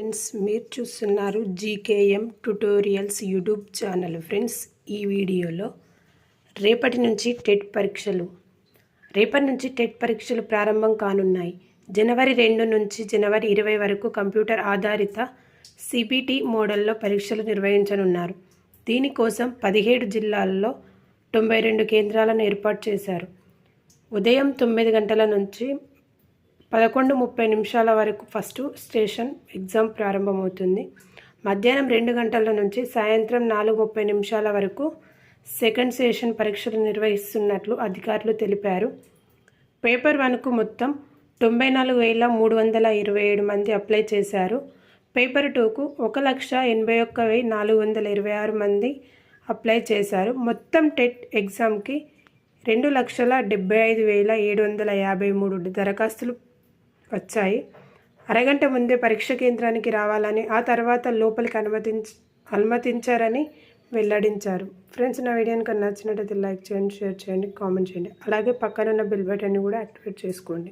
Friends మీరు చూస్తున్నారు GKM tutorials YouTube channel. Friends ఈ వీడియోలో రేపటి నుంచి టెట్ పరీక్షలు. రేపటి నుంచి టెట్ పరీక్షలు ప్రారంభం కానున్నాయి. జనవరి రెండు నుంచి జనవరి ఇరవై వరకు కంప్యూటర్ ఆధారిత సిబిటి మోడల్లో పరీక్షలు నిర్వహించనున్నారు. దీనికోసం పదిహేడు జిల్లాల్లో తొంభై రెండు కేంద్రాలను ఏర్పాటు చేశారు. ఉదయం తొమ్మిది గంటల నుంచి పదకొండు ముప్పై నిమిషాల వరకు ఫస్ట్ స్టేషన్ ఎగ్జామ్ ప్రారంభమవుతుంది. మధ్యాహ్నం రెండు గంటల నుంచి సాయంత్రం నాలుగు ముప్పై నిమిషాల వరకు సెకండ్ సెషన్ పరీక్షలు నిర్వహిస్తున్నట్లు అధికారులు తెలిపారు. పేపర్ వన్కు మొత్తం తొంభై నాలుగు వేల మూడు వందల ఇరవై ఏడు మంది అప్లై చేశారు. పేపర్ టూకు ఒక లక్ష ఎనభై ఒక్క వెయ్యి నాలుగు వందల ఇరవై ఆరు మంది అప్లై చేశారు. మొత్తం టెట్ ఎగ్జామ్కి రెండు లక్షల డెబ్బై ఐదు వేల ఏడు వందల యాభై మూడు దరఖాస్తులు వచ్చాయి. అరగంట ముందే పరీక్ష కేంద్రానికి రావాలని ఆ తర్వాత లోపలికి అనుమతించ అనుమతించారని వెల్లడించారు. ఫ్రెండ్స్ నా వీడియోని కన్నా నచ్చినట్టయితే లైక్ చేయండి షేర్ చేయండి కామెంట్ చేయండి. అలాగే పక్కనున్న బెల్ బటన్ని కూడా యాక్టివేట్ చేసుకోండి.